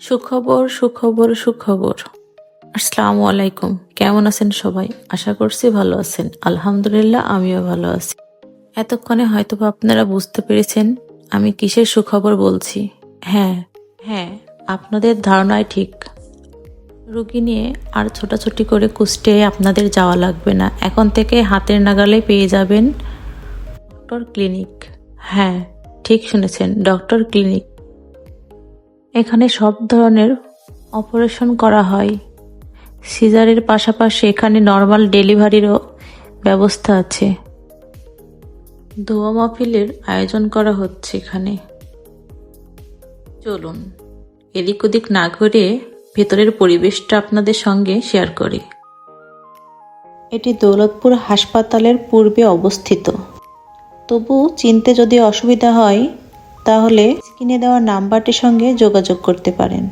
সুখবর সুখবর সুখবর। আসসালামু আলাইকুম। কেমন আছেন সবাই? আশা করছি ভালো আছেন। আলহামদুলিল্লাহ, আমিও ভালো আছি। এতক্ষণে হয়তো আপনারা বুঝতে পেরেছেন আমি কিসের সুখবর বলছি। হ্যাঁ হ্যাঁ আপনাদের ধারণায় ঠিক। রুগী নিয়ে আর ছোটাছুটি করে কুষ্টে আপনাদের যাওয়া লাগবে না। এখন থেকে হাতের নাগালে পেয়ে যাবেন ডক্টর ক্লিনিক। হ্যাঁ ঠিক শুনেছেন, ডক্টর ক্লিনিক। এখানে সব ধরনের অপারেশন করা হয়। সিজারের পাশাপাশি এখানে নর্মাল ডেলিভারিরও ব্যবস্থা আছে। দোয়া মাহফিলের আয়োজন করা হচ্ছে এখানে। চলুন, এদিক ওদিক না ঘুরে ভেতরের পরিবেশটা আপনাদের সঙ্গে শেয়ার করি। এটি দৌলতপুর হাসপাতালের পূর্বে অবস্থিত। তবু চিনতে যদি অসুবিধা হয়, তাহলে স্ক্রিনে দেওয়া নাম্বারটির সঙ্গে যোগাযোগ করতে পারেন।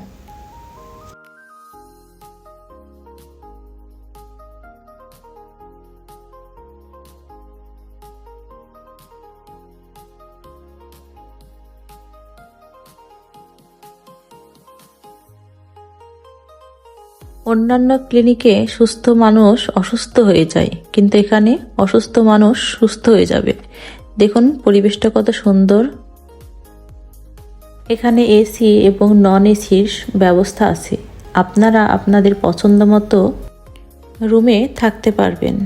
অন্যান্য ক্লিনিকে সুস্থ মানুষ অসুস্থ হয়ে যায়, কিন্তু এখানে অসুস্থ মানুষ সুস্থ হয়ে যাবে। দেখুন, পরিবেশটা কত সুন্দর। এখানে এসি এবং নন এসির ব্যবস্থা আছে। আপনারা আপনাদের পছন্দ মতো রুমে থাকতে পারবেন।